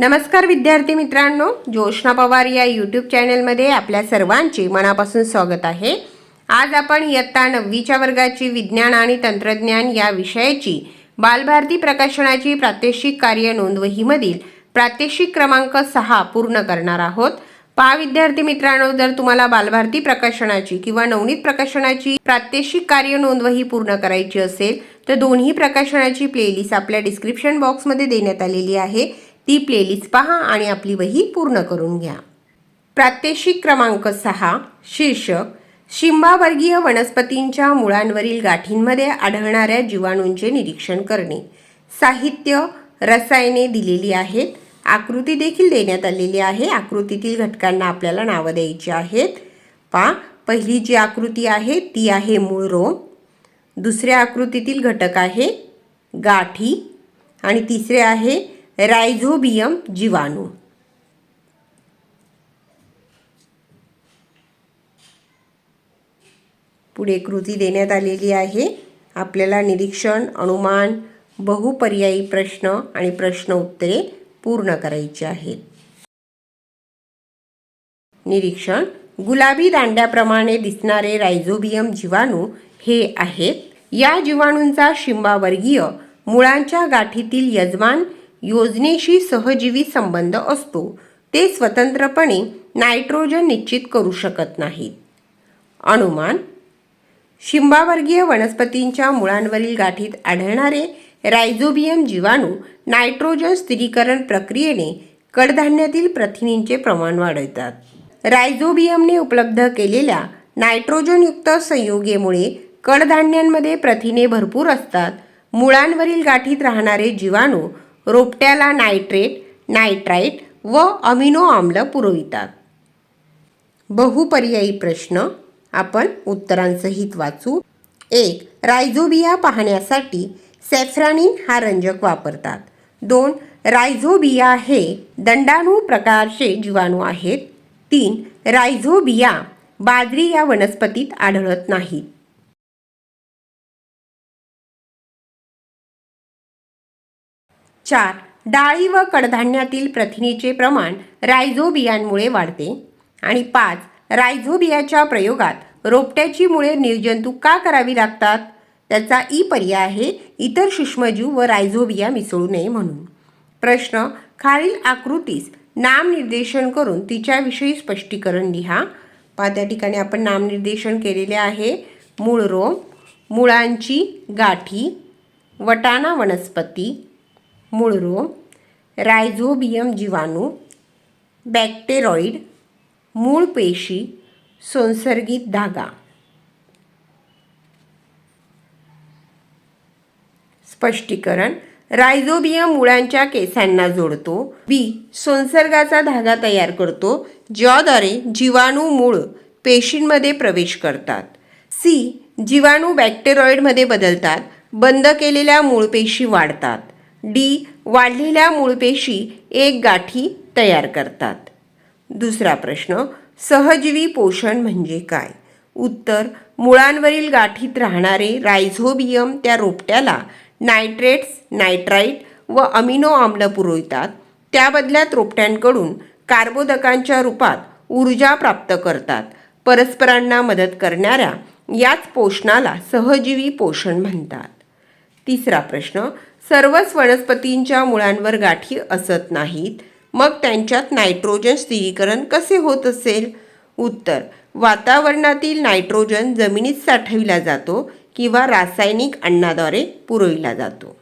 नमस्कार विद्यार्थी मित्रांनो जोशना पवार या यूट्यूब चॅनलमध्ये आपल्या सर्वांचे मनापासून स्वागत आहे. आज आपण इयत्ता नववीच्या वर्गाची विज्ञान आणि तंत्रज्ञान या विषयाची बालभारती प्रकाशनाची प्रात्यक्षिक कार्य नोंदवहीमधील प्रात्यक्षिक क्रमांक सहा पूर्ण करणार आहोत. पहा विद्यार्थी मित्रांनो जर तुम्हाला बालभारती प्रकाशनाची किंवा नवनीत प्रकाशनाची प्रात्यक्षिक कार्य नोंदवही पूर्ण करायची असेल तर दोन्ही प्रकाशनाची प्लेलिस्ट आपल्या डिस्क्रिप्शन बॉक्समध्ये देण्यात आलेली आहे. ती प्लेलिस्ट पहा आणि आपली वही पूर्ण करून घ्या. प्रात्यक्षिक क्रमांक सहा शीर्षक शिंबावर्गीय वनस्पतींच्या मुळांवरील गाठींमध्ये आढळणाऱ्या जीवाणूंचे निरीक्षण करणे. साहित्य रसायने दिलेली आहेत. आकृती देखील देण्यात आलेली आहे. आकृतीतील घटकांना आपल्याला नावं द्यायची आहेत. पा पहिली जी आकृती आहे ती आहे मूळ रोम. दुसऱ्या आकृतीतील घटक आहे गाठी. आणि तिसरे आहे रायझोबियम जीवाणू। पुढे कृती देण्यात आलेली आहे. आपल्याला निरीक्षण अनुमान बहुपर्यायी प्रश्न आणि प्रश्न उत्तरे पूर्ण करायची आहेत. निरीक्षण गुलाबी दांड्याप्रमाणे दिसणारे रायझोबियम जीवाणू हे आहेत. या जीवाणूंचा शिंबावर्गीय मुळांच्या गाठीतील यजमान योजनेशी सहजीवी संबंध असतो. ते स्वतंत्रपणे नायट्रोजन निश्चित करू शकत नाहीत. अनुमान शिंबावर्गीय वनस्पतींच्या मुळांवरील गाठीत आढळणारे रायझोबियम जीवाणू नायट्रोजन स्थिरीकरण प्रक्रियेने कडधान्यातील प्रथिनींचे प्रमाण वाढवतात. रायझोबियमने उपलब्ध केलेल्या नायट्रोजनयुक्त संयोगेमुळे कडधान्यांमध्ये प्रथिने भरपूर असतात. मुळांवरील गाठीत राहणारे जीवाणू रोपट्याला नायट्रेट नायट्राईट व अमिनो आम्ल पुरवितात. बहुपर्यायी प्रश्न. आपण उत्तरांसहित वाचू. एक रायझोबिया पाहण्यासाठी सेफ्रानिन हा रंजक वापरतात. दोन रायझोबिया हे दंडाणू प्रकारचे जीवाणू आहेत. तीन रायझोबिया बाजरी या वनस्पतीत आढळत नाहीत. चार डाळी व कडधान्यातील प्रथिनेचे प्रमाण रायझोबियांमुळे वाढते. आणि पाच रायझोबियाच्या प्रयोगात रोपट्याची मुळे निर्जंतुक का करावी लागतात? त्याचा ई पर्याय आहे इतर सूक्ष्मजीव व रायझोबिया मिसळू नये म्हणून. प्रश्न खालील आकृतीस नामनिर्देशन करून तिच्याविषयी स्पष्टीकरण लिहा. पहा त्या ठिकाणी आपण नामनिर्देशन केलेले आहे. मूळ रोम मुळांची गाठी वटाणा वनस्पती मूळ रोग रायझोबियम जीवाणू बॅक्टेरॉइड मूळ पेशी संसर्गित धागा. स्पष्टीकरण रायझोबियम मुळांच्या केसांना जोडतो. बी संसर्गाचा धागा तयार करतो ज्याद्वारे जीवाणू मूळ पेशींमध्ये प्रवेश करतात. सी जीवाणू बॅक्टेरॉइडमध्ये बदलतात. बंद केलेल्या मूळ पेशी वाढतात. डी वाढलेल्या मूळपेशी एक गाठी तयार करतात. दुसरा प्रश्न सहजीवी पोषण म्हणजे काय? उत्तर मुळांवरील गाठीत राहणारे रायझोबियम त्या रोपट्याला नायट्रेट्स नायट्राईट व अमिनो आम्ल पुरवितात. त्या बदल्यात रोपट्यांकडून कार्बोदकांच्या रूपात ऊर्जा प्राप्त करतात. परस्परांना मदत करणाऱ्या याच पोषणाला सहजीवी पोषण म्हणतात. तिसरा प्रश्न सर्वच वनस्पतींच्या मुळांवर गाठी असत नाहीत. मग त्यांच्यात नायट्रोजन स्थिरीकरण कसे होत असेल? उत्तर वातावरणातील नायट्रोजन जमिनीत साठविला जातो किंवा रासायनिक अन्नाद्वारे पुरविला जातो.